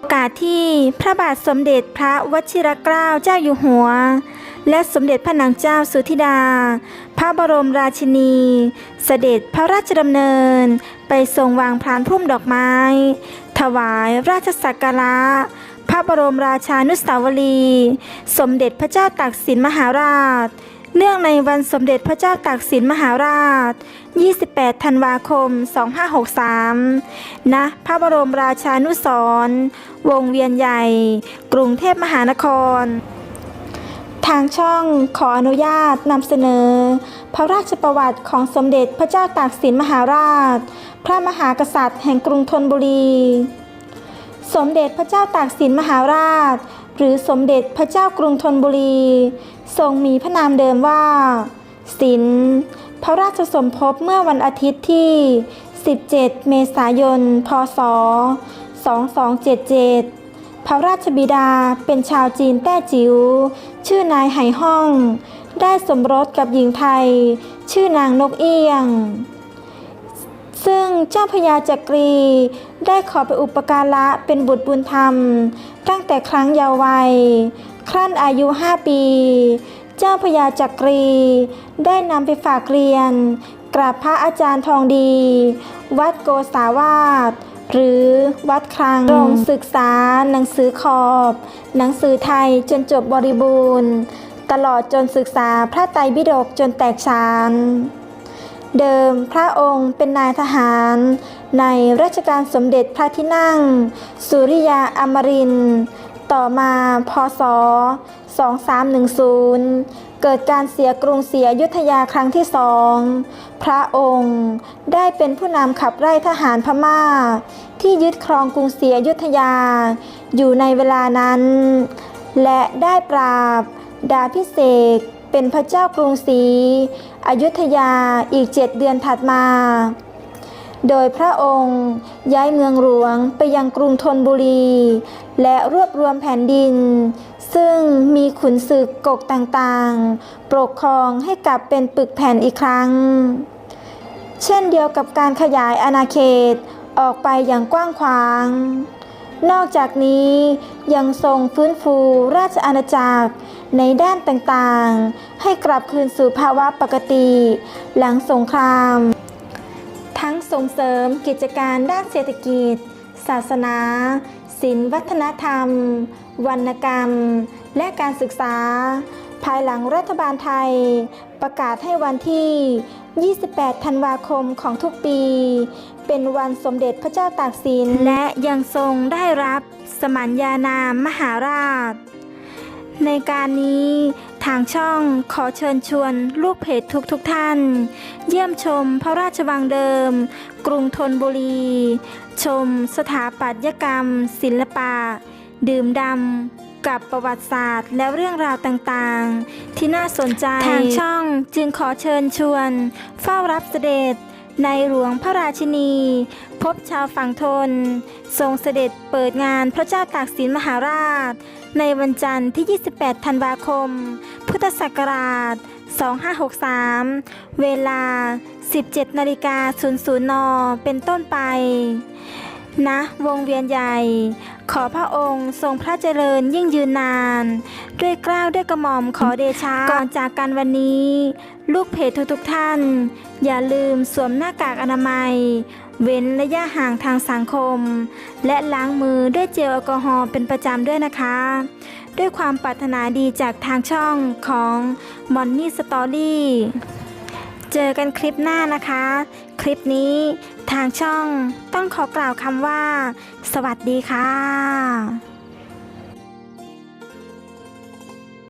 โอกาสที่พระบาทสมเด็จพระวชิรเกล้าเจ้าอยู่หัว และสมเด็จพระนางเจ้าสุธิดา พระบรมราชินี เสด็จพระราชดำเนิน ไปทรงวางพรานพุ่มดอกไม้ ถวายราชสักการะพระบรมราชานุสาวรีย์สมเด็จพระเจ้าตากสินมหาราช เนื่องในวันสมเด็จพระเจ้าตากสินมหาราช 28 ธันวาคม 2563 ณ พระบรมราชานุสรวงเวียนใหญ่ กรุงเทพมหานคร ทางช่องขออนุญาตนำเสนอ พระราชประวัติของสมเด็จพระเจ้าตากสินมหาราช พระมหากษัตริย์แห่งกรุงธนบุรี สมเด็จพระเจ้าตากสินมหาราช หรือสมเด็จพระเจ้ากรุงธนบุรี ทรงมีพระนามเดิมว่า สิน พระราชสมภพเมื่อวันอาทิตย์ที่ 17 เมษายน พศ 2277 พระราชบิดาเป็นชาวจีนแต้จิ๋ว ชื่อนายไหห้อง ได้สมรสกับหญิงไทย ชื่อนางนกเอี้ยงซึ่ง เจ้าพญาจักรี ได้ขอไปอุปการะเป็นบุตรบุญธรรม ตั้งแต่ครั้งเยาว์วัย ครั้นอายุห้าปี เจ้าพญาจักรี ได้นำไปฝากเรียนกราบพระอาจารย์ทองดี วัดโกษาวาสหรือวัดครังลงศึกษา หนังสือขอบ หนังสือไทยจนจบบริบูรณ์ ตลอดจนศึกษาพระไตรปิฎกจนแตกฉาน เดิมพระองค์เป็นนายทหาร ในรัชกาลสมเด็จพระที่นั่ง สุริยาอมรินต์ต่อมาพศ 2310 เกิดการเสียกรุงเสียยุทธยาครั้งที่สอง พระองค์ได้เป็นผู้นำขับไล่ทหารพม่า ที่ยึดครองกรุงศรีอยุทธยา อยู่ในเวลานั้น และได้ปราบ ดาพิเศษ เป็นพระเจ้ากรุงศรีอยุธยาอีกเจ็ดเดือนถัดมา โดยพระองค์ย้ายเมืองหลวงไปยังกรุงธนบุรี และรวบรวมแผ่นดิน ซึ่งมีขุนศึกกกต่างๆ ปกครองให้กลับเป็นปึกแผ่นอีกครั้ง เช่นเดียวกับการขยายอาณาเขตออกไปอย่างกว้างขวาง นอกจากนี้ยังทรงฟื้นฟูราชอาณาจักรในด้านต่างๆ ให้กลับคืนสู่ภาวะปกติ หลังสงคราม ทั้งส่งเสริมกิจการด้านเศรษฐกิจ ศาสนา ศิลปวัฒนธรรม วรรณกรรม และการศึกษา ภายหลังรัฐบาลไทย ประกาศให้วันที่ 28 ธันวาคมของทุกปี เป็นวันสมเด็จพระเจ้าตากสิน และยังทรงได้รับสมัญญานามมหาราช ในการนี้ทางช่องขอเชิญชวนลูกเพจทุกทุกๆท่าน เยี่ยมชมพระราชวังเดิม กรุงธนบุรี ชมสถาปัตยกรรม ศิลปะ ดื่มดำกับประวัติศาสตร์ และเรื่องราวต่างๆ ที่น่าสนใจ ทางช่องจึงขอเชิญชวน เฝ้ารับเสด็จ ในหลวงพระราชินี พบชาวฝั่งทน ทรงเสด็จเปิดงานพระเจ้าตากสินมหาราช ในวันจันทร์ที่ 28 ธันวาคม พุทธศักราช 2563 เวลา 17นาฬิกา00 น เป็นต้นไปณวงเวียนใหญ่ ขอพระองค์ทรงพระเจริญยิ่งยืนนาน ด้วยกล้าวด้วยกระหม่อมขอเดชะก่อนจากกันวันนี้ ลูกเพจทุกๆท่าน อย่าลืมสวมหน้ากากอนามัย เว้นระยะห่างทางสังคม และล้างมือด้วยเจลแอลกอฮอล์เป็นประจำด้วยนะคะ ด้วยความปรารถนาดีจากทางช่องของมอนนี่สตอรี่เจอกันคลิปหน้านะคะ คลิปนี้ ทางช่องต้องขอกล่าวคำว่า สวัสดีค่ะ